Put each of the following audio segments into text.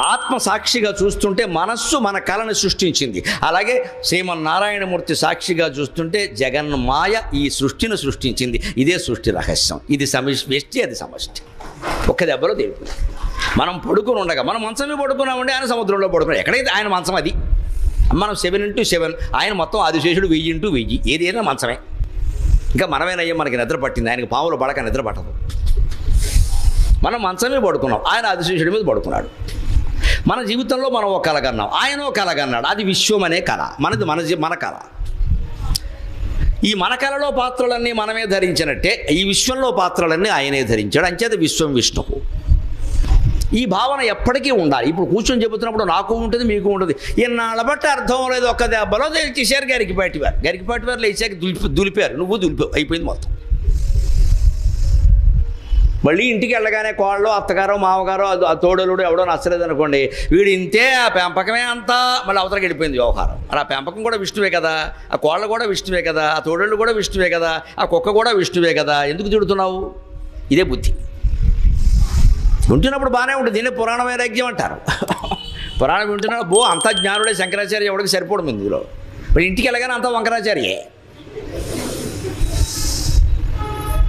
ఆత్మ సాక్షిగా చూస్తుంటే మనస్సు మన కళను సృష్టించింది. అలాగే శ్రీమన్నారాయణమూర్తి సాక్షిగా చూస్తుంటే జగన్ మాయ ఈ సృష్టిని సృష్టించింది. ఇదే సృష్టి రహస్యం. ఇది సమిష్టి అది సమష్టి. ఒక్క దెబ్బలో దేవుడు మనం పడుకుని ఉండగా మనం మంచమే పడుకున్నామండి ఆయన సముద్రంలో పడుకున్నాం ఎక్కడైతే ఆయన మంచం అది? మనం సెవెన్ ఇంటూ సెవెన్ ఆయన మొత్తం ఆదిశేషుడు వెయ్యి ఇంటూ వెయ్యి. ఏదైనా మంచమే. ఇంకా మనమేనయ్యా మనకి నిద్ర పట్టింది. ఆయనకు పాములు పడక నిద్ర పట్టదు. మనం మంచమే పడుకున్నాం. ఆయన ఆదిశేషుడి మీద పడుకున్నాడు. మన జీవితంలో మనం ఒక కళ కన్నాం. ఆయన ఒక కళ కన్నాడు. అది విశ్వం అనే కళ. మనది మన మన కళ. ఈ మన కళలో పాత్రలన్నీ మనమే ధరించినట్టే ఈ విశ్వంలో పాత్రలన్నీ ఆయనే ధరించాడు. అంచేత విశ్వం విష్ణువు. ఈ భావన ఎప్పటికీ ఉండాలి. ఇప్పుడు కూర్చొని చెబుతున్నప్పుడు నాకు ఉంటుంది మీకు ఉంటుంది. ఇన్నాళ్ళ బట్టి అర్థం లేదు ఒక్క దెబ్బలో. తెలిచేశారు గరికిపాటి వారు గరికిపాటి వారు లేచాక దులిపి దులిపారు. నువ్వు దులిపావు అయిపోయింది మొత్తం. మళ్ళీ ఇంటికి వెళ్ళగానే కోళ్ళు అత్తగారో మామగారో ఆ తోడలుడు ఎవడో నచ్చలేదు అనుకోండి వీడు ఇంతే ఆ పెంపకమే అంతా మళ్ళీ అవతలకి వెళ్ళిపోయింది వ్యవహారం. అలా ఆ పెంపకం కూడా విష్ణువే కదా ఆ కోళ్ళ కూడా విష్ణువే కదా ఆ తోడళ్ళు కూడా విష్ణువే కదా ఆ కుక్క కూడా విష్ణువే కదా ఎందుకు తిడుతున్నావు? ఇదే బుద్ధి. ఉంటున్నప్పుడు బాగానే ఉంటుంది దీన్ని పురాణ వైరాగ్యం అంటారు. పురాణం వింటున్నాడు బో అంత జ్ఞానుడే శంకరాచార్య ఎవడికి సరిపోవడం ఇందులో మరి ఇంటికి వెళ్ళగానే అంత వంకరాచార్యే.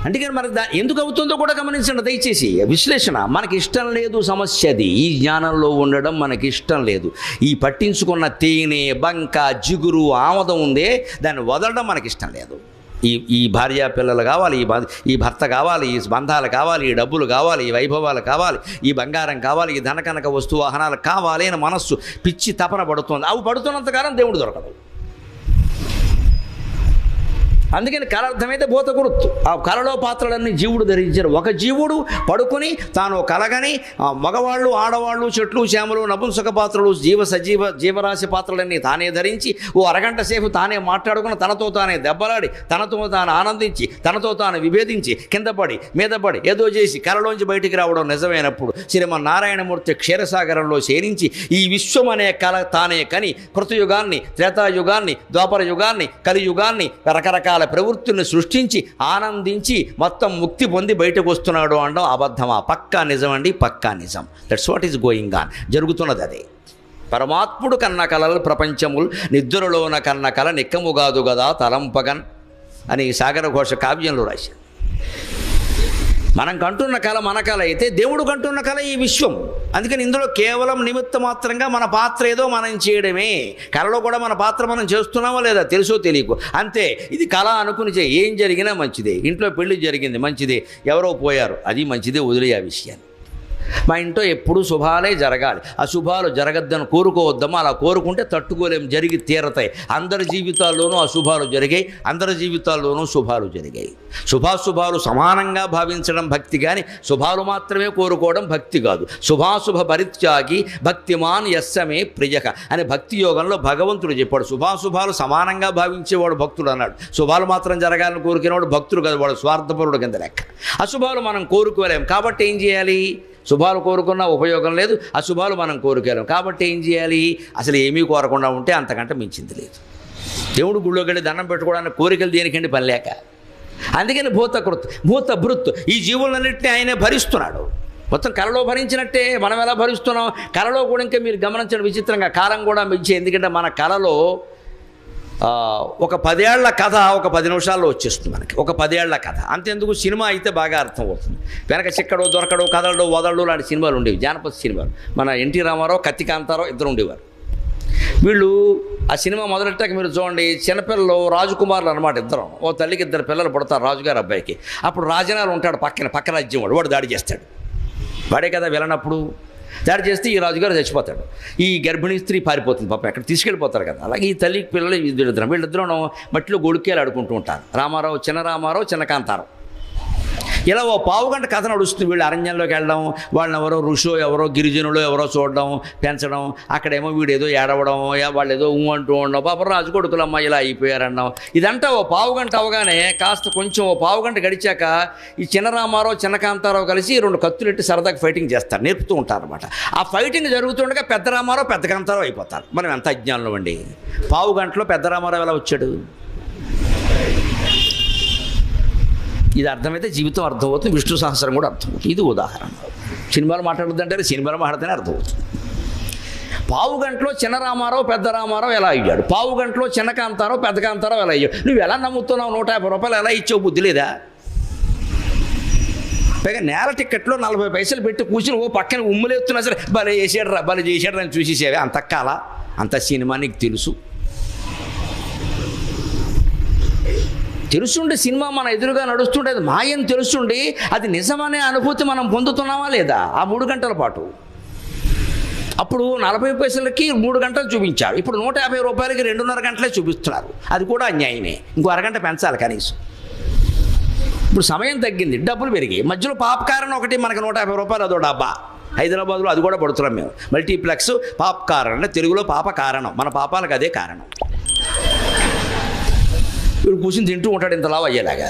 అందుకని మరి దా ఎందుకు అవుతుందో కూడా గమనించండి దయచేసి. విశ్లేషణ మనకి ఇష్టం లేదు సమస్య అది. ఈ జ్ఞానంలో ఉండడం మనకి ఇష్టం లేదు. ఈ పట్టించుకున్న తేనె బంక జిగురు ఆమదం ఉందే దాన్ని వదలడం మనకి ఇష్టం లేదు. ఈ ఈ భార్య పిల్లలు కావాలి ఈ ఈ భర్త కావాలి ఈ బంధాలు కావాలి ఈ డబ్బులు కావాలి ఈ వైభవాలు కావాలి ఈ బంగారం కావాలి ఈ ధనకనక వస్తు వాహనాలు కావాలి అని మనస్సు పిచ్చి తపన పడుతుంది. అవి పడుతున్నంతకాలం దేవుడు దొరకదు అందుకని కళ అర్థమైతే భూత గురుత్తు ఆ కళలో పాత్రలన్నీ జీవుడు ధరించారు. ఒక జీవుడు పడుకుని తాను కలగని ఆ మగవాళ్ళు ఆడవాళ్ళు చెట్లు చేమలు నపుంసక పాత్రలు జీవ సజీవ జీవరాశి పాత్రలన్నీ తానే ధరించి ఓ అరగంట సేపు తానే మాట్లాడుకుని తనతో తానే దెబ్బలాడి తనతో తాను ఆనందించి తనతో తాను విభేదించి కింద పడి మీద పడి ఏదో చేసి కళలోంచి బయటికి రావడం నిజమైనప్పుడు శ్రీమన్నారాయణమూర్తి క్షీరసాగరంలో చేరించి ఈ విశ్వం అనే కళ తానే కని కృతయుగాన్ని త్రేతాయుగాన్ని ద్వాపర యుగాన్ని కలియుగాన్ని రకరకాల ప్రవృత్తుల్ని సృష్టించి ఆనందించి మొత్తం ముక్తి పొంది బయటకు వస్తున్నాడు అనడం అబద్ధమా? పక్కా నిజం అండి పక్కా నిజం. That's what is going on జరుగుతున్నది అదే. పరమాత్ముడు కన్న కలలు ప్రపంచములు నిద్రలోన కన్న కల నిక్కముగాదు కదా తలంపగన్ అని సాగర ఘోష కావ్యంలో రాశారు. మనం కంటున్న కళ మన కళ అయితే దేవుడు కంటున్న కళ ఈ విశ్వం. అందుకని ఇందులో కేవలం నిమిత్త మాత్రంగా మన పాత్ర ఏదో మనం చేయడమే. కళలో కూడా మన పాత్ర మనం చేస్తున్నామో లేదా తెలుసో తెలియకు. అంతే ఇది కళ అనుకుని చేయి. ఏం జరిగినా మంచిదే. ఇంట్లో పెళ్ళి జరిగింది మంచిదే. ఎవరో పోయారు. అది మంచిదే వదిలే ఆ విషయాన్ని. మా ఇంట్లో ఎప్పుడూ శుభాలే జరగాలి. అశుభాలు జరగద్దని కోరుకోవద్దామా అలా కోరుకుంటే తట్టుకోలేం జరిగి తీరతాయి. అందరి జీవితాల్లోనూ అశుభాలు జరిగాయి. అందరి జీవితాల్లోనూ శుభాలు జరిగాయి. శుభాశుభాలు సమానంగా భావించడం భక్తి కానీ శుభాలు మాత్రమే కోరుకోవడం భక్తి కాదు. శుభాశుభ పరిత్యాగి భక్తిమాన్ యస్సమే ప్రియక అని భక్తి యోగంలో భగవంతుడు చెప్పాడు. శుభాశుభాలు సమానంగా భావించేవాడు భక్తుడు అన్నాడు. శుభాలు మాత్రం జరగాలని కోరుకునేవాడు భక్తుడు కదా. వాడు స్వార్థపరుడు కింద లెక్క. అశుభాలు మనం కోరుకోలేం. కాబట్టి ఏం చేయాలి? శుభాలు కోరుకున్నా ఉపయోగం లేదు అశుభాలు మనం కోరుకోలేం. కాబట్టి ఏం చేయాలి? అసలు ఏమీ కోరకుండా ఉంటే అంతకంటే మించింది లేదు. దేవుడు గుళ్ళోకి వెళ్ళి దండం పెట్టుకోవడానికి కోరికలు దేనికండి? పని లేక. అందుకని భూత కృత్ భూత భృత్ ఈ జీవులన్నింటినీ ఆయనే భరిస్తున్నాడు. మొత్తం కళలో భరించినట్టే మనం ఎలా భరిస్తున్నాం? కళలో కూడా ఇంకా మీరు గమనించడం విచిత్రంగా కాలం కూడా మించి ఎందుకంటే మన కళలో ఒక పదేళ్ళ కథ ఒక పది నిమిషాల్లో వచ్చేస్తుంది మనకి. ఒక పదేళ్ళ కథ. అంతెందుకు సినిమా అయితే బాగా అర్థమవుతుంది. వెనక చిక్కడో దొరకడో కథలు వదలడు లాంటి సినిమాలు ఉండేవి. జానపద సినిమాలు. మన ఎన్టీ రామారావు కత్తికాంతారావు ఇద్దరు ఉండేవారు. వీళ్ళు ఆ సినిమా మొదలెట్టాక మీరు చూడండి చిన్నపిల్లలు రాజకుమారులు అనమాట ఇద్దరం. ఓ తల్లికి ఇద్దరు పిల్లలు పుడతారు రాజుగారు అబ్బాయికి. అప్పుడు రాజనాలు ఉంటాడు పక్కన పక్క రాజ్యం వాడు. వాడు దాడి చేస్తాడు. వాడే కదా వెళ్ళనప్పుడు దాడి చేస్తే ఈ రాజుగారు చచ్చిపోతాడు. ఈ గర్భిణీ స్త్రీ పారిపోతుంది పాపం ఎక్కడ తీసుకెళ్ళిపోతారు కదా. అలాగే ఈ తల్లి పిల్లలు వీళ్ళిద్దరం వీళ్ళిద్దరం మట్టిలో గొడుకేలు ఆడుకుంటూ ఉంటారు. రామారావు చిన్న రామారావు చిన్న కాంతారావు. ఇలా ఓ పావు గంట కథ నడుస్తుంది. వీళ్ళు అరణ్యంలోకి వెళ్ళడం వాళ్ళని ఎవరో ఋషో ఎవరో గిరిజనులు ఎవరో చూడడం పెంచడం అక్కడేమో వీడు ఏదో ఏడవడం యా వాళ్ళు ఏదో ఊ అంటూ ఉండడం. పాపం రాజు కొడుకులమ్మ ఇలా అయిపోయారన్నాం ఇదంతా ఓ పావు గంట అవగానే కాస్త కొంచెం ఓ పావు గంట గడిచాక ఈ చిన్న రామారావు చిన్న కాంతారావు కలిసి రెండు కత్తులు ఎట్టి సరదాగా ఫైటింగ్ చేస్తారు నేర్పుతూ ఉంటారు అనమాట ఆ ఫైటింగ్ జరుగుతుండగా పెద్ద రామారావు పెద్ద కాంతారావు అయిపోతారు. మనం ఎంత అజ్ఞానంలో అండి? పావు గంటలో పెద్ద రామారావు ఎలా వచ్చాడు? ఇది అర్థమైతే జీవితం అర్థమవుతుంది విష్ణు సహస్రం కూడా అర్థమవుతుంది. ఇది ఉదాహరణ. సినిమాలు మాట్లాడుతుంటే సినిమాలు మాట్లాడితేనే అర్థమవుతుంది. పావు గంటలో చిన్న రామారావు పెద్ద రామారావు ఎలా అయ్యాడు? పావు గంటలో చిన్న కాంతారావు పెద్ద కాంతారావు ఎలా అయ్యాడు? నువ్వు ఎలా నమ్ముతున్నావు నూట యాభై రూపాయలు ఎలా ఇచ్చావు? బుద్ధి లేదా? పైగా నేల టిక్కెట్లో నలభై పైసలు పెట్టి కూర్చుని ఓ పక్కన ఉమ్ములేస్తున్నా సరే భలే చేసాడు రా భలే చేసాడు అని చూసేసేవే అంత కాల అంత సినిమా నీకు తెలుసు. తెలుసుండి సినిమా మన ఎదురుగా నడుస్తుంటే అది మాయని తెలుసుండి అది నిజమనే అనుభూతి మనం పొందుతున్నామా లేదా? ఆ మూడు గంటల పాటు. అప్పుడు నలభై పైసలకి మూడు గంటలు చూపించారు. ఇప్పుడు నూట యాభై రూపాయలకి రెండున్నర గంటలే చూపిస్తున్నారు. అది కూడా అన్యాయమే. ఇంకో అరగంట పెంచాలి కనీసం. ఇప్పుడు సమయం తగ్గింది డబ్బులు పెరిగి మధ్యలో పాప్కారన్ ఒకటి మనకి నూట యాభై రూపాయలు అదో డబ్బా. హైదరాబాద్లో అది కూడా పడుతున్నాం మేము. మల్టీప్లెక్స్ పాప్కారన్ అంటే తెలుగులో పాప కారణం. మన పాపాలకు అదే కారణం. వీడు కూర్చుని తింటూ ఉంటాడు ఇంత లావు అయ్యేలాగా.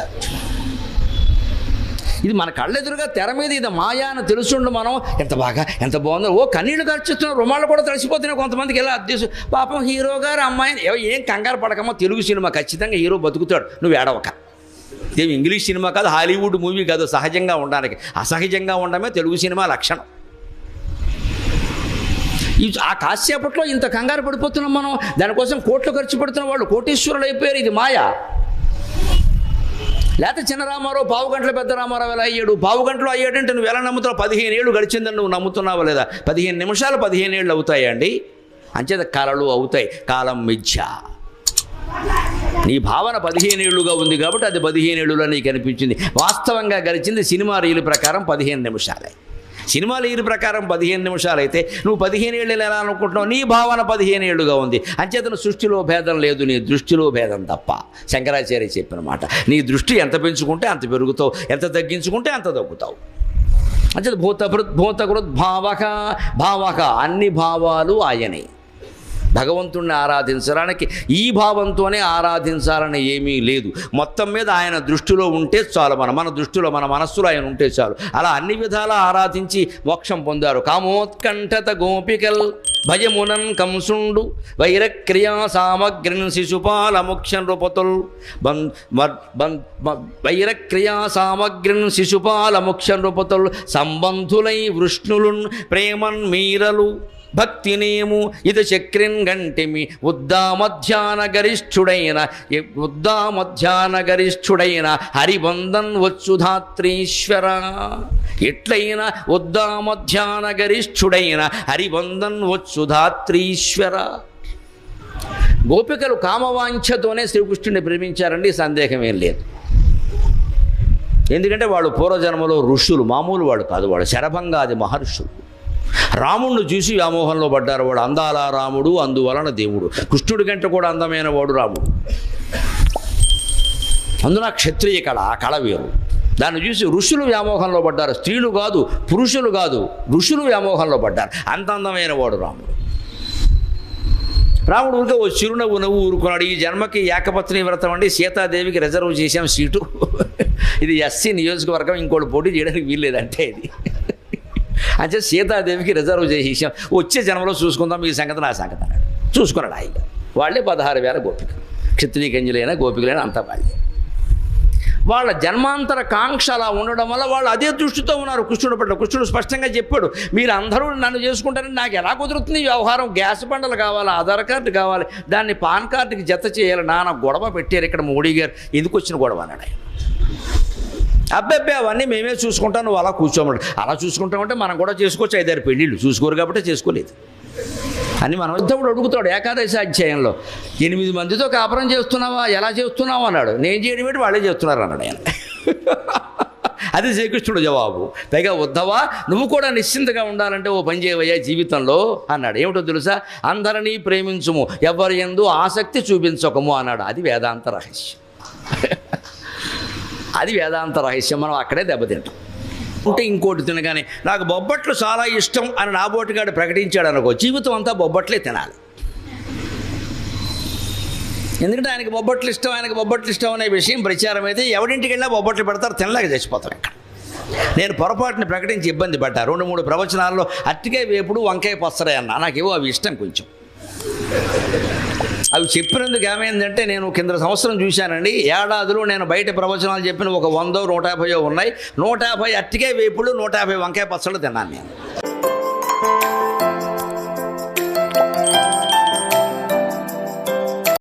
ఇది మన కళ్ళెదురుగా తెర మీద ఇది మాయా అని తెలుసుండు మనం. ఎంత బాగా ఎంత బాగుందో. ఓ కన్నీళ్ళు ఖర్చుతున్నాం రుమాలు కూడా తడిసిపోతున్నాయి కొంతమందికి. ఎలా అద్దెసు పాపం హీరో గారు అమ్మాయిని ఏం కంగారు పడకమో తెలుగు సినిమా ఖచ్చితంగా హీరో బతుకుతాడు. నువ్వు ఏడవక. ఏం ఇంగ్లీష్ సినిమా కాదు హాలీవుడ్ మూవీ కాదు సహజంగా ఉండడానికి. అసహజంగా ఉండడమే తెలుగు సినిమా లక్షణం. ఈ ఆ కాసేపట్లో ఇంత కంగారు పడిపోతున్నాం మనం. దానికోసం కోట్లు ఖర్చు పెడుతున్న వాళ్ళు కోటీశ్వరులు అయిపోయారు. ఇది మాయా. లేకపోతే చిన్న రామారావు పావు గంటల పెద్ద రామారావు ఎలా అయ్యాడు? పావు గంటలో అయ్యాడంటే నువ్వు ఎలా నమ్ముతున్నావు పదిహేను ఏళ్ళు గడిచిందని నువ్వు నమ్ముతున్నావా లేదా? పదిహేను నిమిషాలు పదిహేను ఏళ్ళు అవుతాయండి అంచేత కళలు అవుతాయి. కాలం మిథ్య. నీ భావన పదిహేను ఏళ్ళుగా ఉంది కాబట్టి అది పదిహేను ఏళ్ళులో నీకు అనిపించింది. వాస్తవంగా గడిచింది సినిమా రీలు ప్రకారం పదిహేను నిమిషాలే. సినిమా రీలు ప్రకారం పదిహేను నిమిషాలు అయితే నువ్వు పదిహేను ఏళ్ళు ఎలా అనుకుంటున్నావు? నీ భావన పదిహేను ఏళ్ళుగా ఉంది. అంచేతన సృష్టిలో భేదం లేదు నీ దృష్టిలో భేదం తప్ప. శంకరాచార్య చెప్పిన మాట నీ దృష్టి ఎంత పెంచుకుంటే అంత పెరుగుతావు ఎంత తగ్గించుకుంటే అంత తగ్గుతావు. అంచేత భూతభృత్ భూతకృత్ భావక భావక అన్ని భావాలు ఆయనే. భగవంతుణ్ణి ఆరాధించడానికి ఈ భావంతోనే ఆరాధించాలని ఏమీ లేదు. మొత్తం మీద ఆయన దృష్టిలో ఉంటే చాలు మన మన దృష్టిలో మన మనస్సులో ఆయన ఉంటే చాలు. అలా అన్ని విధాలా ఆరాధించి మోక్షం పొందారు. కామోత్కంఠత గోపికల్ భయమునన్ కంసుండు వైరక్రియా సామగ్రిన్ శిశుపాల ముఖ్య నృపతుల్ వైరక్రియా సామగ్రిన్ శిశుపాల ముఖ్య నృపతుల్ సంబంధులై వృష్ణులున్ ప్రేమన్ మీరలు భక్తినేము. ఇది చక్రిన్ గంటిమి. ఉద్దామధ్యాన గరిష్ఠుడైన ఉద్దామధ్యాన గరిష్ఠుడైన హరిబంధన్ వచ్చుధాత్రీశ్వర ఎట్లయినా ఉద్దామధ్యాన గరిష్ఠుడైన హరిబంధన్ వచ్చుధాత్రీశ్వర గోపికలు కామవాంఛతోనే శ్రీకృష్ణుడిని ప్రేమించారండి సందేహం ఏం లేదు. ఎందుకంటే వాళ్ళు పూర్వజన్మలో ఋషులు మామూలు వాడు కాదు వాడు శరభంగాది మహర్షులు. రాముణ్ణి చూసి వ్యామోహంలో పడ్డారు వాడు అందాల రాముడు అందువలన దేవుడు. కృష్ణుడి కంటే కూడా అందమైన వాడు రాముడు. అందున క్షత్రియ కళ ఆ కళ వేరు. దాన్ని చూసి ఋషులు వ్యామోహంలో పడ్డారు. స్త్రీలు కాదు పురుషులు కాదు ఋషులు వ్యామోహంలో పడ్డారు. అంత అందమైన వాడు రాముడు. రాముడు ఊరికే ఓ చిరునవ్వు నవ్వు ఊరుకున్నాడు. ఈ జన్మకి ఏకపత్ని వ్రతం అండి. సీతాదేవికి రిజర్వ్ చేశాం సీటు. ఇది ఎస్సీ నియోజకవర్గం ఇంకోటి పోటీ చేయడానికి వీల్లేదంటే ఇది. అంటే సీతాదేవికి రిజర్వ్ చేసేసాం వచ్చే జన్మలో చూసుకుందాం ఈ సంగతి నా సంగతి అన్నాడు. చూసుకున్నాడు ఆయన. వాళ్ళే పదహారు వేల గోపికలు. క్షత్రియ గంజులైనా గోపికలైనా అంతా వాళ్ళే. వాళ్ళ జన్మాంతర కాంక్ష అలా ఉండడం వల్ల వాళ్ళు అదే దృష్టితో ఉన్నారు. కృష్ణుడు పట్ల. కృష్ణుడు స్పష్టంగా చెప్పాడు మీరు అందరూ నన్ను చేసుకుంటారని నాకు ఎలా కుదురుతుంది? వ్యవహారం గ్యాస్ బండలు కావాలి ఆధార్ కార్డు కావాలి దాన్ని పాన్ కార్డుకి జత చేయాలి. నాన్న గొడవ పెట్టారు ఇక్కడ మోడీ గారు. ఎందుకు వచ్చిన గొడవ? అన్నాడు ఆయన. అబ్బాయి అవన్నీ మేమే చూసుకుంటాం నువ్వు అలా కూర్చోమన్నాడు అలా చూసుకుంటామంటే మనం కూడా చేసుకోవచ్చు ఐదారు పెళ్ళిళ్ళు. చూసుకోరు కాబట్టి చేసుకోలేదు. అని మనం ఇద్దప్పుడు అడుగుతాడు ఏకాదశి అధ్యాయంలో. ఎనిమిది మందితో కాపురం చేస్తున్నావా? ఎలా చేస్తున్నావు? అన్నాడు. నేను చేయడం ఏంటి వాళ్ళే చేస్తున్నారు అన్నాడు ఆయన. అది శ్రీకృష్ణుడు జవాబు. పైగా వద్దవా నువ్వు కూడా నిశ్చింతగా ఉండాలంటే ఓ పని చేయవయ్యా జీవితంలో అన్నాడు. ఏమిటో తెలుసా? అందరినీ ప్రేమించుము. ఎవరి ఎందు ఆసక్తి చూపించకము అన్నాడు. అది వేదాంత రహస్యం. అది వేదాంత రహస్యం. మనం అక్కడే దెబ్బతింటాం. ఉంటే ఇంకోటి తినగానే నాకు బొబ్బట్లు చాలా ఇష్టం అని నాబోటిగాడు ప్రకటించాడు అనుకో జీవితం అంతా బొబ్బట్లే తినాలి. ఎందుకంటే ఆయనకి బొబ్బట్లు ఇష్టం ఆయనకు బొబ్బట్లు ఇష్టం అనే విషయం ప్రచారం అయితే ఎవడింటికి వెళ్ళినా బొబ్బట్లు పెడతారు తినలేక చచ్చిపోతారు ఇక్కడ. నేను పొరపాటుని ప్రకటించి ఇబ్బంది పడ్డా. రెండు మూడు ప్రవచనాల్లో అట్టికాయ వేపుడు వంకాయ పచ్చరే అన్న. నాకేవో అవి ఇష్టం కొంచెం. అవి చెప్పినందుకు ఏమైందంటే నేను కింద సంవత్సరం చూశానండి ఏడాదిలో నేను బయట ప్రవచనాలు చెప్పిన ఒక వందో నూట యాభైయో ఉన్నాయి. నూట యాభై అట్టికాయ వేపుడు నూట యాభై వంకాయ పచ్చళ్ళు తిన్నాను నేను.